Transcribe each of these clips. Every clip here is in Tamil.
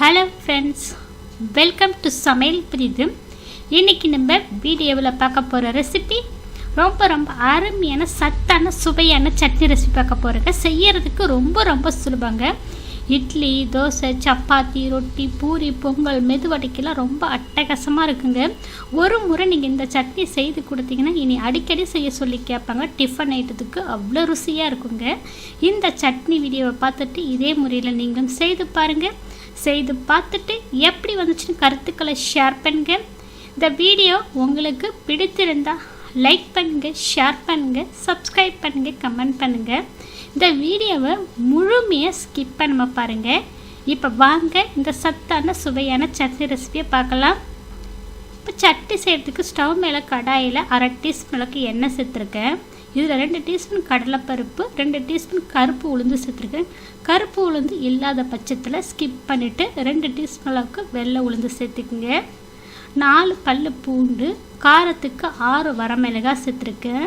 ஹலோ ஃப்ரெண்ட்ஸ் வெல்கம் டு சமையல் பிரிது இன்றைக்கி நம்ம வீடியோவில் பார்க்க போகிற ரெசிபி ரொம்ப ரொம்ப அருமையான சத்தான சுவையான சட்னி ரெசிபி பார்க்க போகிறேங்க செய்யறதுக்கு ரொம்ப ரொம்ப சுலபங்க. இட்லி தோசை சப்பாத்தி ரொட்டி பூரி பொங்கல் மெதுவடைக்கெல்லாம் ரொம்ப அட்டகாசமாக இருக்குங்க. ஒரு முறை நீங்கள் இந்த சட்னி செய்து கொடுத்தீங்கன்னா இனி அடிக்கடி செய்ய சொல்லி கேட்பாங்க. டிஃபன் ஐட்டத்துக்கு அவ்வளோ ருசியாக இருக்குங்க. இந்த சட்னி வீடியோவை பார்த்துட்டு இதே முறையில் நீங்களும் செய்து பாருங்கள் செய்து பார்த்துட்டு எப்படி வந்துச்சுன்னு கருத்துக்களை ஷேர் பண்ணுங்க. இந்த வீடியோ உங்களுக்கு பிடித்திருந்தா லைக் பண்ணுங்க ஷேர் பண்ணுங்க சப்ஸ்கிரைப் பண்ணுங்க கமெண்ட் பண்ணுங்க. இந்த வீடியோவை முழுமையாக ஸ்கிப் பண்ணாமல் பாருங்க. இப்போ வாங்க இந்த சத்தான சுவையான சட்னி ரெசிபியை பார்க்கலாம். இப்போ சட்னி செய்கிறதுக்கு ஸ்டவ் மேலே கடாயில் அரை டீஸ்பூன் அளவுக்கு எண்ணெய் சேர்த்துருக்கேன். இதில் ரெண்டு டீஸ்பூன் கடலைப்பருப்பு ரெண்டு டீஸ்பூன் கருப்பு உளுந்து சேர்த்துருக்கேன் கருப்பு உளுந்து இல்லாத பட்சத்தில் ஸ்கிப் பண்ணிவிட்டு ரெண்டு டீஸ்பூன் அளவுக்கு வெள்ளை உளுந்து சேர்த்துக்குங்க. நாலு பல் பூண்டு காரத்துக்கு ஆறு வரமிளகாய் சேர்த்துருக்கேன்.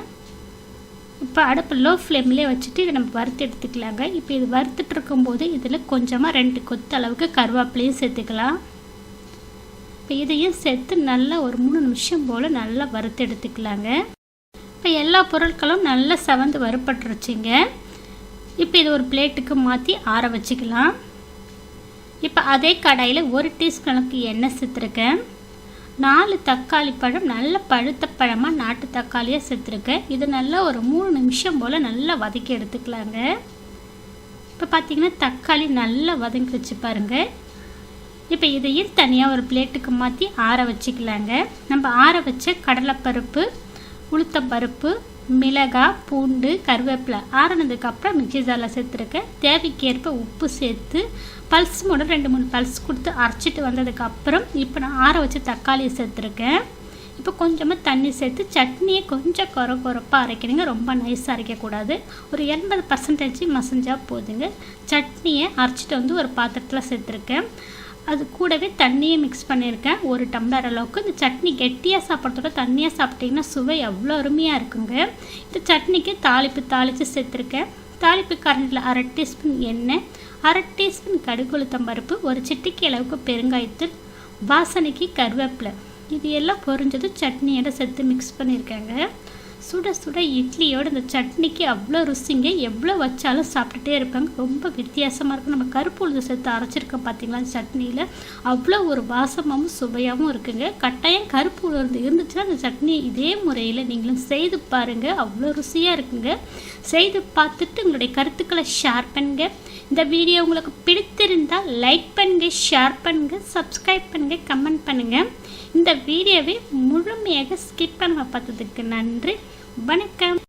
இப்போ அடுப்பு லோ ஃப்ளேம்லேயே வச்சுட்டு இதை நம்ம வறுத்து எடுத்துக்கலாங்க. இப்போ இது வறுத்துட்டு இருக்கும்போது இதில் கொஞ்சமாக ரெண்டு கொத்து அளவுக்கு கருவேப்பிலையும் சேர்த்துக்கலாம். இப்போ இதையும் சேர்த்து நல்லா ஒரு மூணு நிமிஷம் போல் நல்லா வறுத்து எடுத்துக்கலாங்க. இப்போ எல்லா பொருட்களும் நல்லா செவந்து வறுப்பட்டுருச்சிங்க இப்போ இது ஒரு பிளேட்டுக்கு மாற்றி ஆற வச்சுக்கலாம். இப்போ அதே கடாயில் ஒரு டீஸ்பூன் அளவுக்கு எண்ணெய் சேர்த்துருக்கேன். நாலு தக்காளி பழம் நல்ல பழுத்த பழமாக நாட்டு தக்காளியாக சேர்த்துருக்கேன். இது நல்லா ஒரு மூணு நிமிஷம் போல் நல்லா வதக்கி எடுத்துக்கலாங்க. இப்போ பார்த்தீங்கன்னா தக்காளி நல்லா வதங்கிடுச்சு பாருங்கள் இப்போ இதையும் தனியாக ஒரு பிளேட்டுக்கு மாற்றி ஆற வச்சுக்கலாங்க. நம்ம ஆற வச்ச கடலைப்பருப்பு உளுத்தம்பருப்பு மிளகாய் பூண்டு கருவேப்பிலை ஆறினதுக்கப்புறம் மிக்சி ஜாரில் சேர்த்துருக்கேன் தேவைக்கேற்ப உப்பு சேர்த்து பல்ஸ் மூட ரெண்டு மூணு பல்ஸ் கொடுத்து அரைச்சிட்டு வந்ததுக்கப்புறம் இப்போ நான் ஆற வச்சு தக்காளியை சேர்த்துருக்கேன். இப்போ கொஞ்சமாக தண்ணி சேர்த்து சட்னியை கொஞ்சம் குறை குறைப்பாக அரைக்கணுங்க. ரொம்ப நைஸாக அரைக்கக்கூடாது ஒரு எண்பது பர்சன்டேஜ் மசஞ்சால் போதுங்க. சட்னியை அரைச்சிட்டு வந்து ஒரு பாத்திரத்தில் சேர்த்துருக்கேன். அது கூடவே தண்ணியை மிக்ஸ் பண்ணியிருக்கேன். ஒரு டம்ளர் அளவுக்கு. இந்த சட்னி கெட்டியாக சாப்பிட்றதோட தண்ணியாக சாப்பிட்டிங்கன்னா சுவை அவ்வளோ அருமையாக இருக்குங்க. இந்த சட்னிக்கு தாளிப்பு தாளித்து சேர்த்துருக்கேன். தாளிப்பு கரண்டில் அரை டீஸ்பூன் எண்ணெய் அரை டீஸ்பூன் கடுகுளுத்தம் பருப்பு ஒரு சிட்டிக்கு அளவுக்கு பெருங்காயத்தூள் வாசனைக்கு கருவேப்பிலை. இது எல்லாம் பொறிஞ்சது சட்னியோட சேர்த்து மிக்ஸ் பண்ணியிருக்கேங்க. சுட சுட இட்லியோட இந்த சட்னிக்கு அவ்வளோ ருசிங்க. எவ்வளோ வச்சாலும் சாப்பிட்டுட்டே இருப்பாங்க ரொம்ப வித்தியாசமாக இருக்கும். நம்ம கருப்பு உளுந்து சேர்த்து அரைச்சிருக்கோம் பார்த்தீங்களா சட்னியில்? அவ்வளோ ஒரு வாசமாகவும் சுவையாகவும் இருக்குங்க. கட்டாயம் கருப்பு உளுந்து இருந்துச்சுன்னா அந்த சட்னி இதே முறையில் நீங்களும் செய்து பாருங்கள் அவ்வளோ ருசியாக இருக்குங்க. செய்து பார்த்துட்டு உங்களுடைய கருத்துக்களை ஷேர் பண்ணுங்க. இந்த வீடியோ உங்களுக்கு பிடித்திருந்தால் லைக் பண்ணுங்க ஷேர் பண்ணுங்கள் சப்ஸ்கிரைப் பண்ணுங்கள் கமெண்ட் பண்ணுங்கள் இந்த வீடியோவை முழுமையாக ஸ்கிப் பண்ண பார்த்ததுக்கு நன்றி. வணக்கம்.